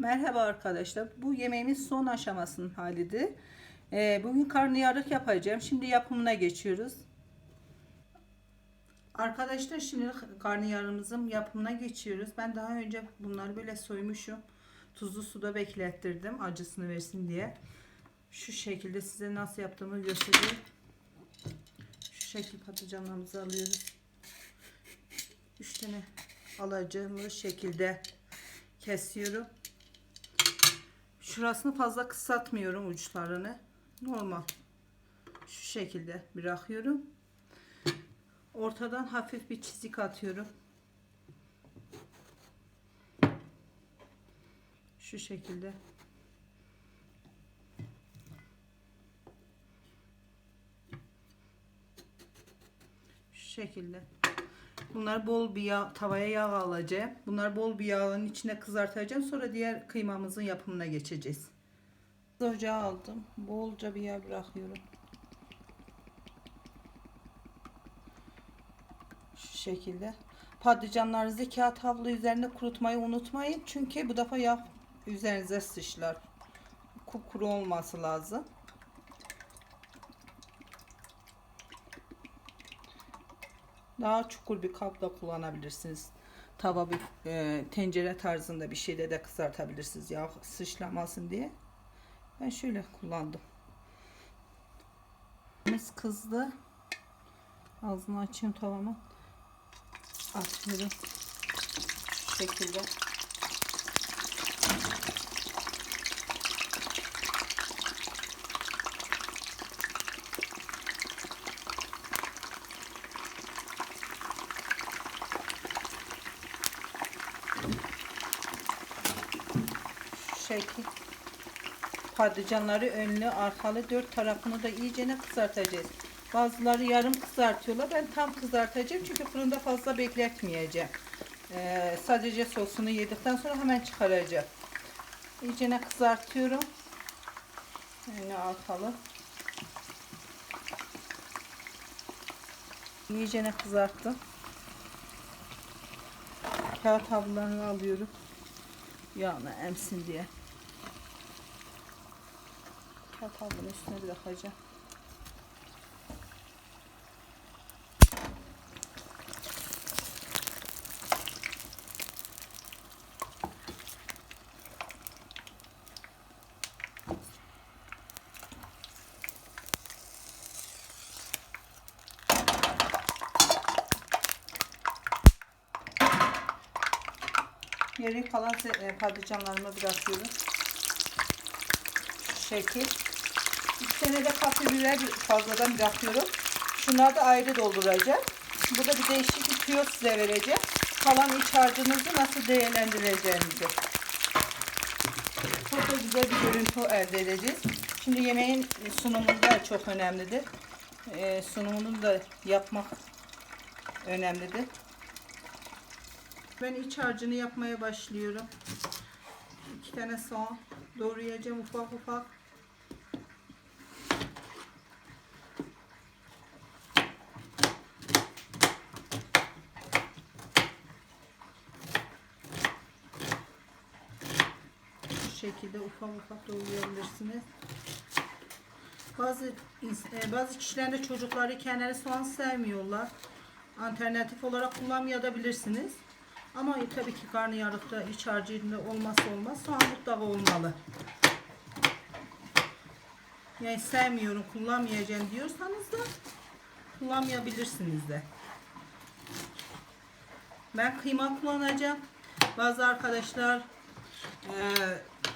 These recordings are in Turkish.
Merhaba arkadaşlar. Bu yemeğimiz son aşamasının halidir. Ee, bugün karnıyarık yapacağım. Şimdi yapımına geçiyoruz. Arkadaşlar şimdi karnıyarımızın yapımına geçiyoruz. Ben daha önce bunları böyle soymuşum. Tuzlu suda beklettirdim acısını versin diye. Şu şekilde size nasıl yaptığımı göstereyim. Şu şekilde patlıcanlarımızı alıyoruz. 3 tane alacağımız şekilde kesiyorum. Şurasını fazla kısaltmıyorum uçlarını. Normal. Şu şekilde bırakıyorum. Ortadan hafif bir çizik atıyorum. Şu şekilde. Şu şekilde. Bunlar bol bir yağ, tavaya yağ alacağım. Bunlar bol bir yağın içine kızartacağım. Sonra diğer kıymamızın yapımına geçeceğiz. Ocağı aldım. Bolca bir yağ bırakıyorum. Şu şekilde. Patlıcanlarınızı kağıt havlu üzerinde kurutmayı unutmayın. Çünkü bu defa yağ üzerinize sıçrar. Kupkuru olması lazım. Daha çukur bir kap da kullanabilirsiniz. Tava bir e, tencere tarzında bir şeyde de kızartabilirsiniz yağ sıçramasın diye. Ben şöyle kullandım. Mis kızdı. Ağzını açayım tavama. Atıyorum. Şu şekilde. Şekil. Patlıcanları önlü arkalı dört tarafını da iyicene kızartacağız. Bazıları yarım kızartıyorlar. Ben tam kızartacağım çünkü fırında fazla bekletmeyeceğim. Ee, sadece sosunu yedikten sonra hemen çıkaracağım. İyicene kızartıyorum. Önlü arkalı. İyicene kızarttım. Kağıt havlularını alıyorum. Yağını emsin diye. Kağıt havlunun üstüne bırakacağım. Geri kalan e, patlıcanlarımı bırakıyorum. Şekil. Bir tane de kapya biber fazladan bırakıyorum. Şunları da ayrı dolduracağım. Burada bir değişik bir tüyo size vereceğim. Kalan iç harcınızı nasıl değerlendireceğinizi. Çok da güzel bir görüntü elde edeceğiz. Şimdi yemeğin sunumunda çok önemlidir. Ee, sunumunu da yapmak önemlidir. Ben iç harcını yapmaya başlıyorum. İki tane soğan doğrayacağım ufak ufak. Şekilde ufak ufak doğrayabilirsiniz. Bazı e, bazı kişiler de çocukları kendileri soğan sevmiyorlar. Alternatif olarak kullanmayabilirsiniz. Ama tabii ki karnıyarıkta iç harcında olmazsa olmaz soğan mutlaka olmalı. Yani sevmiyorum, kullanmayacağım diyorsanız da kullanmayabilirsiniz de. Ben kıyma kullanacağım. Bazı arkadaşlar e,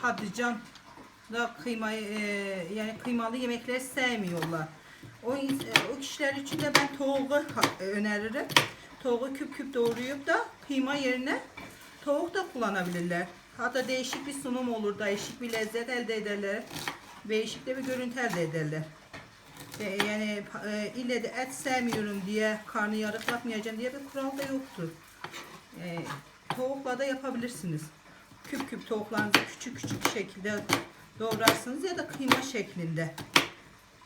patlıcan da kıymayı e, yani kıymalı yemekleri sevmiyorlar. O, e, o kişiler için de ben tavuğu ha- öneririm. Tavuğu küp küp doğrayıp da kıyma yerine tavuk da kullanabilirler. Hatta değişik bir sunum olur, değişik bir lezzet elde ederler. Değişik de bir görüntü elde ederler. E, yani e, ille de et sevmiyorum diye karnıyarık yapmayacağım diye bir kural da yoktur. E, tavukla da yapabilirsiniz. Küp küp tavuklarınızı küçük küçük şekilde doğrarsınız ya da kıyma şeklinde.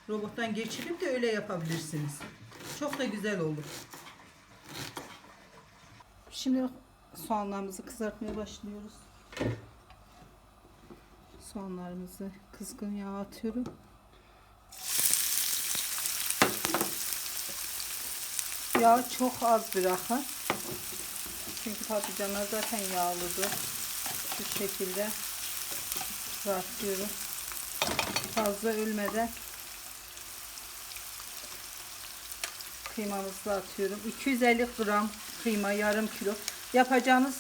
Robottan geçirip de öyle yapabilirsiniz. Çok da güzel olur. Şimdi soğanlarımızı kızartmaya başlıyoruz. Soğanlarımızı kızgın yağa atıyorum. Yağ çok az bırakın. Çünkü patlıcanlar zaten yağlıdır. Bu şekilde kızartıyorum. Fazla ölmeden kıymamızı atıyorum. 250 gram kıyma yarım kilo. Yapacağınız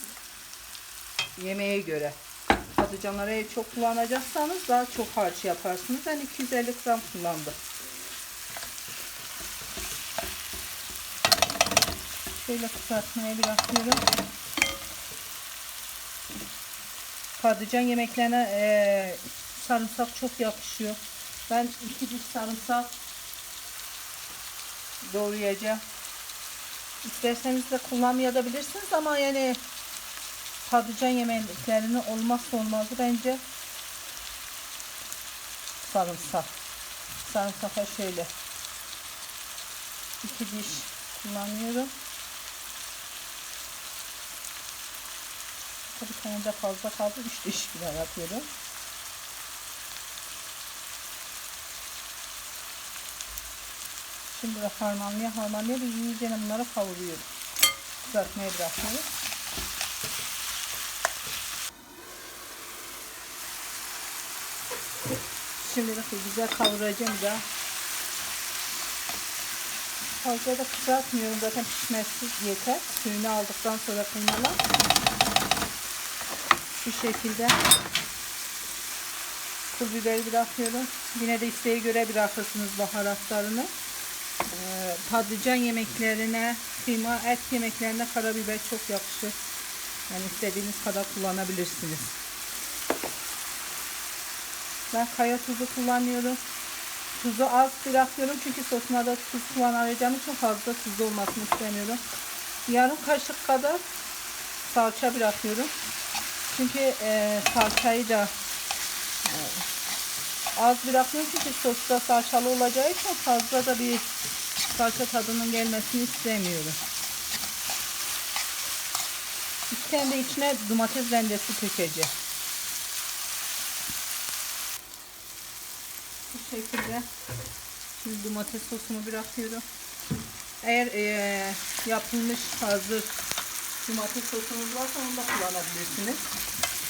yemeğe göre. Patlıcanları çok kullanacaksanız daha çok harç yaparsınız. Ben 250 gram kullandım. Şöyle kızartmaya bırakıyorum. Patlıcan yemeklerine eee, sarımsak çok yakışıyor. Ben iki diş sarımsak doğrayacağım. İsterseniz de kullanmayabilirsiniz ama yani patlıcan yemeklerinin olmazsa olmazı bence sarımsak. Sarımsaka şöyle iki diş kullanıyorum. Tane de fazla kaldı. Üç diş bile yapıyorum. Şimdi de harmanlıya harmanlıya bir iyice bunları kavuruyorum. Kızartmaya bırakıyoruz. Şimdi de güzel kavuracağım da. Fazla da kızartmıyorum zaten pişmesi yeter. Suyunu aldıktan sonra kıymalar. Şu şekilde pul biberi bırakıyorum. Yine de isteğe göre bırakırsınız baharatlarını. Ee, patlıcan yemeklerine, kıyma, et yemeklerine karabiber çok yakışır. Yani istediğiniz kadar kullanabilirsiniz. Ben kaya tuzu kullanıyorum. Tuzu az bırakıyorum çünkü sosuna da tuz kullanacağım için fazla tuzlu olmasını istemiyorum. Yarım kaşık kadar salça bırakıyorum. Çünkü e, salçayı da e, az bırakıyorum çünkü sosta salçalı olacağı için fazla da bir salça tadının gelmesini istemiyorum. Tane de içine domates rendesi dökeceğim. Bu şekilde şimdi domates sosunu bırakıyorum. Eğer e, yapılmış hazır domates sosunuz varsa onu da kullanabilirsiniz.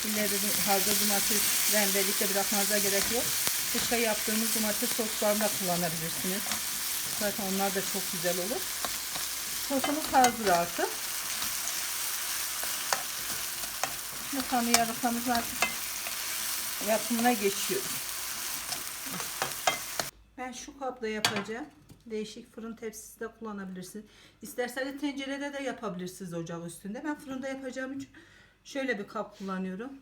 İleride de hazır domates rendelikle bırakmanıza gerek yok. Dışta yaptığımız domates soslarını da kullanabilirsiniz. Zaten onlar da çok güzel olur. Sosumuz hazır artık. Şimdi karnıyarıklarımızın artık yapımına geçiyoruz. Ben şu kapla yapacağım. Değişik fırın tepsisi de kullanabilirsiniz. İsterseniz tencerede de yapabilirsiniz ocak üstünde. Ben fırında yapacağım için şöyle bir kap kullanıyorum.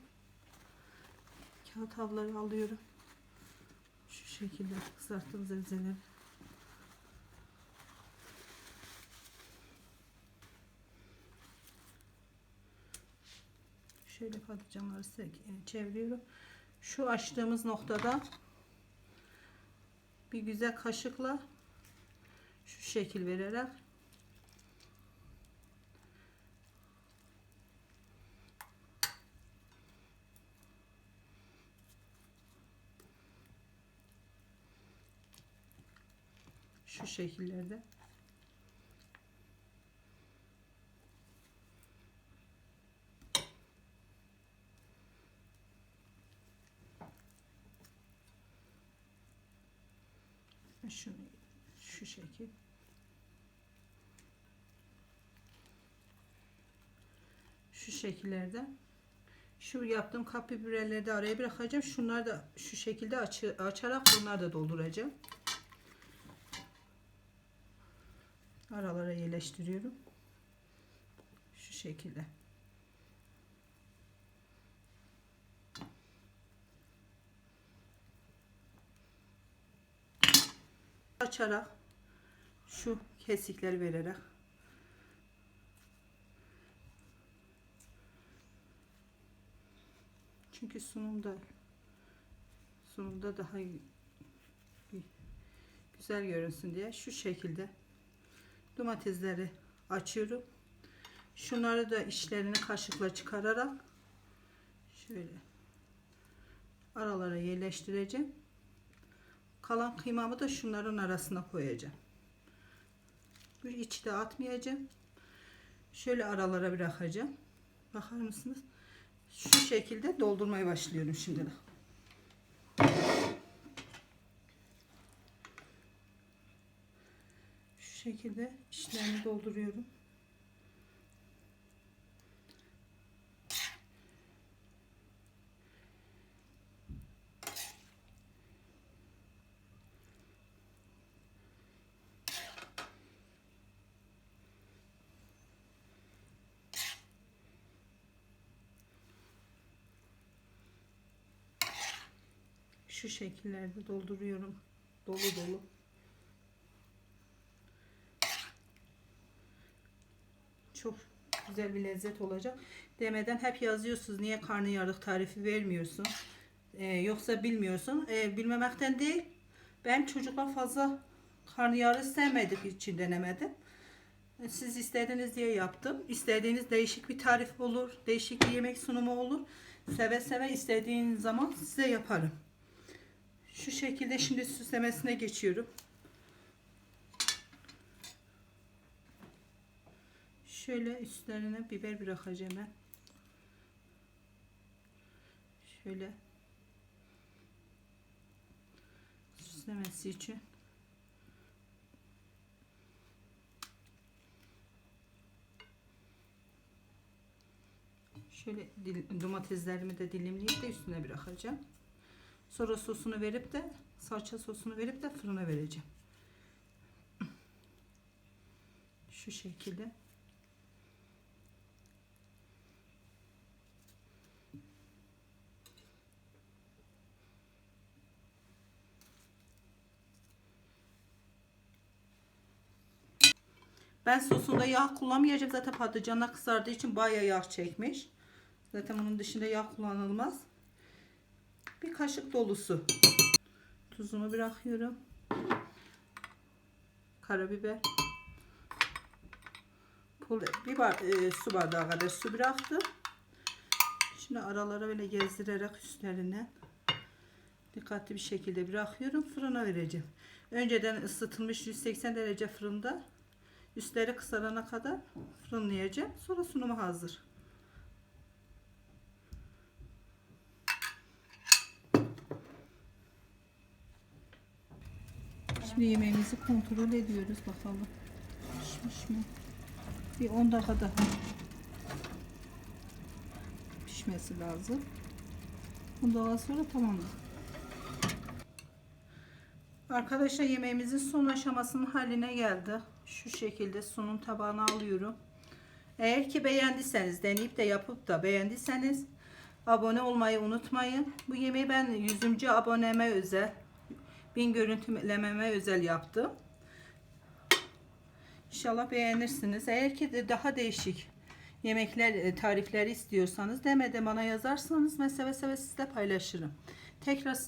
Kağıt havları alıyorum. Şu şekilde kızarttığım zevzeleri. Şöyle patlıcanları sek- çeviriyorum. Şu açtığımız noktada bir güzel kaşıkla şu şekil vererek. Şu şekillerde. Şunu şu şekil. Şu şekillerde. Şu yaptığım kapı biberleri de araya bırakacağım. Şunları da şu şekilde açı, açarak bunları da dolduracağım. Aralara yerleştiriyorum. Şu şekilde. Açarak şu kesikleri vererek çünkü sunumda sunumda daha güzel görünsün diye şu şekilde domatesleri açıyorum şunları da içlerini kaşıkla çıkararak şöyle aralara yerleştireceğim. Kalan kıymamı da şunların arasına koyacağım. Bu içi de atmayacağım. Şöyle aralara bırakacağım. Bakar mısınız? Şu şekilde doldurmaya başlıyorum şimdi. Şu şekilde içlerini dolduruyorum. Şu şekillerde dolduruyorum. Dolu dolu. Çok güzel bir lezzet olacak. Demeden hep yazıyorsunuz niye karnıyarık tarifi vermiyorsun. Ee, yoksa bilmiyorsun. Ee, bilmemekten değil. Ben çocuklar fazla karnıyarık sevmedik için denemedim. Siz istediniz diye yaptım. İstediğiniz değişik bir tarif olur. Değişik bir yemek sunumu olur. Seve seve istediğiniz zaman size yaparım. Şu şekilde şimdi süslemesine geçiyorum. Şöyle üstlerine biber bırakacağım ben. Şöyle süslemesi için. Şöyle domateslerimi de dilimleyip de üstüne bırakacağım. Sonra sosunu verip de salça sosunu verip de fırına vereceğim. Şu şekilde. Ben sosunda yağ kullanmayacağım. Zaten patlıcanlar kızardığı için bayağı yağ çekmiş. Zaten bunun dışında yağ kullanılmaz. Kaşık dolusu. Tuzunu bırakıyorum. Karabiber. Pul, bir bar, e, su bardağı kadar su bıraktım. Şimdi aralara böyle gezdirerek üstlerine dikkatli bir şekilde bırakıyorum. Fırına vereceğim. Önceden ısıtılmış 180 derece fırında üstleri kısarana kadar fırınlayacağım. Sonra sunumu hazır. Şimdi yemeğimizi kontrol ediyoruz bakalım. Pişmiş mi? Bir 10 dakika daha pişmesi lazım. 10 dakika sonra tamamdır. Arkadaşlar yemeğimizin son aşamasının haline geldi. Şu şekilde sunum tabağına alıyorum. Eğer ki beğendiyseniz deneyip de yapıp da beğendiyseniz abone olmayı unutmayın. Bu yemeği ben 100. aboneme özel, 1000 görüntülememe özel yaptım. İnşallah beğenirsiniz. Eğer ki de daha değişik yemekler e, tarifleri istiyorsanız demede bana yazarsanız ben seve seve sizle paylaşırım. Tekrar